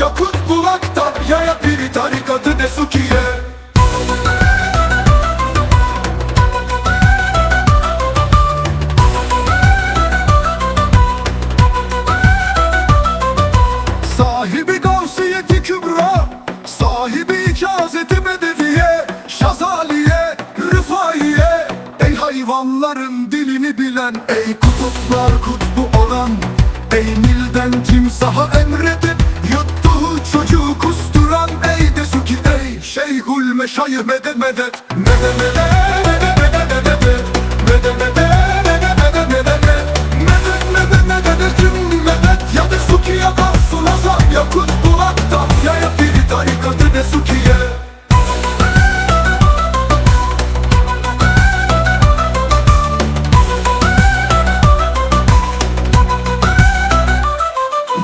Yakut bulakta Ya ya biri tarikatı de sukiye Sahibi gavsiyeti kübra Sahibi bedeviye hayvanların dilini bilen Ey kutuplar kutbu olan Ey Nil'den timsaha emredip Yuttuğu çocuğu kusturan Ey Desuki ey Şeyhül meşayih medet medet Mede mede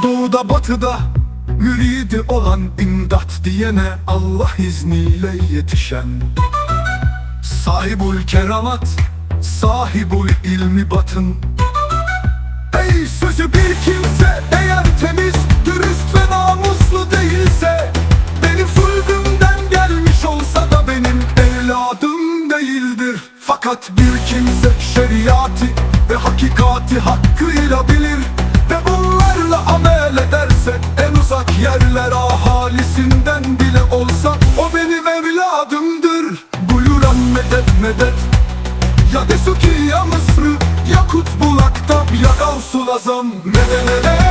Doğuda batıda Müridi olan imdat diyene Allah izniyle yetişen. Sahibul keramat Sahibul ilmi batın. Ey sözü bir kimse eğer temiz Dürüst ve namuslu değilse Benim sulbümden gelmiş olsa da benim evladım değildir. Fakat bir kimse şeriatı yerler ahalisinden bile olsa O benim evladımdır. Buyuran medet medet ya Desuki ya Mısır'ı Ya Kutbulak'ta ya Gavsul Azam Mede mede